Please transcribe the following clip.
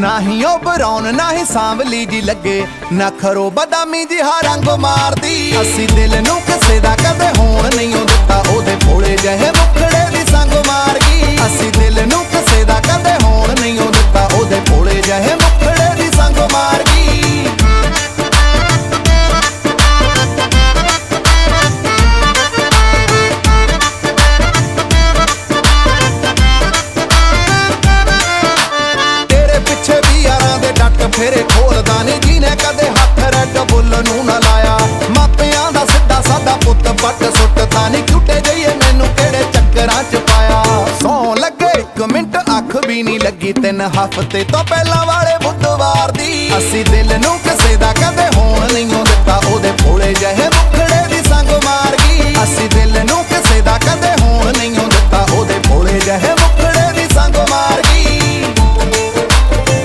ਨਾ ਹੀ ਉਹ ਬਰਾਉਨ ਨਾ ਹੀ ਸਾਂਵਲੀ ਜੀ ਲੱਗੇ। ਨਾ ਖਰੋ ਬਦਾਮੀ ਜੀ ਹਾ ਰੰਗ ਮਾਰਦੀ ਅਸੀਂ ਦਿਲ ਨੂੰ ਕਿਸੇ ਦਾ ਕਦੇ ਹੋਣ ਖੋਲਦਾ ਨਹੀਂ ਜਿਹਨੇ ਕਦੇ ਹੱਥ ਰੈੱਡ ਬੁੱਲ ਨੂੰ ਨਾ ਲਾਇਆ। ਮਾਪਿਆਂ ਦਾ ਸਿੱਧਾ ਸਾਦਾ ਪੁੱਤ ਪੱਟ ਸੁੱਟਦਾ ਨਹੀਂ ਝੂਟੇ ਜਈਏ ਮੈਨੂੰ ਕਿਹੜੇ ਚੱਕਰਾਂ 'ਚ ਪਾਇਆ। ਸੌ ਲੱਗੇ ਇੱਕ ਮਿੰਟ, ਅੱਖ ਵੀ ਨਹੀਂ ਲੱਗੀ ਤਿੰਨ ਹਫ਼ਤੇ ਤੋਂ। ਪਹਿਲਾਂ ਵਾਲੇ ਬੁੱਧਵਾਰ ਦੀ ਅਸੀਂ ਦਿਲ